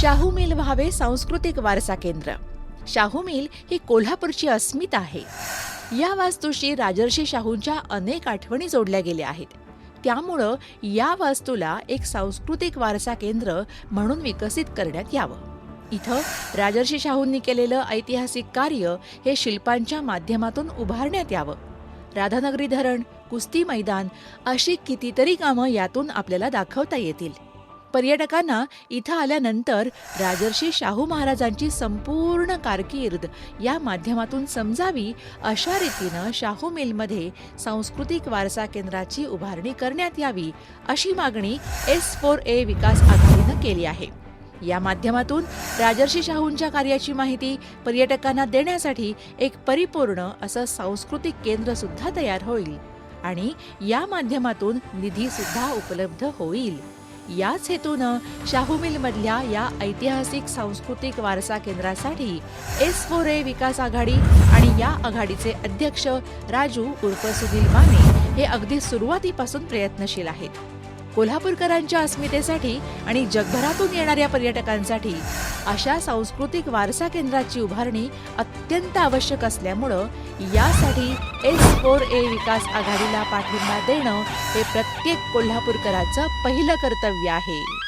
Shahu mill व्हावे सांस्कृतिक वारसा केंद्र. शाहू मिल ही कोल्हापूरची अस्मिता आहे. या वास्तूशी राजर्षी शाहूंच्या अनेक आठवणी जोडल्या गेल्या आहेत. त्यामुळं या वास्तूला एक सांस्कृतिक वारसा केंद्र म्हणून विकसित करण्यात यावं. इथं राजर्षी शाहूंनी केलेलं ऐतिहासिक कार्य हे शिल्पांच्या माध्यमातून उभारण्यात यावं. राधानगरी धरण कुस्ती मैदान अशी कितीतरी कामं यातून आपल्याला दाखवता येतील. पर्यटकांना इथं आल्यानंतर राजर्षी शाहू महाराजांची संपूर्ण कारकीर्द या माध्यमातून समजावी अशा रीतीनं शाहू मिलमध्ये सांस्कृतिक वारसा केंद्राची उभारणी करण्यात यावी अशी मागणी एस फोर ए विकास आघाडीनं केली आहे. या माध्यमातून राजर्षी शाहूंच्या कार्याची माहिती पर्यटकांना देण्यासाठी एक परिपूर्ण असं सांस्कृतिक केंद्र सुद्धा तयार होईल आणि या माध्यमातून निधी सुद्धा उपलब्ध होईल. याच हेतूनं शाहू मिलमधल्या या ऐतिहासिक सांस्कृतिक वारसा केंद्रासाठी एस फोर ए विकास आघाडी आणि या आघाडीचे अध्यक्ष राजू उर्फ सुनील माने हे अगदी सुरुवातीपासून प्रयत्नशील आहेत. कोल्हापूरकरांच्या अस्मितेसाठी आणि जगभरातून येणाऱ्या पर्यटकांसाठी अशा सांस्कृतिक वारसा केंद्राची उभारणी अत्यंत आवश्यक असल्यामुळं यासाठी एस फोर ए विकास आघाडीला पाठिंबा देणं हे प्रत्येक कोल्हापूरकराचं पहिलं कर्तव्य आहे.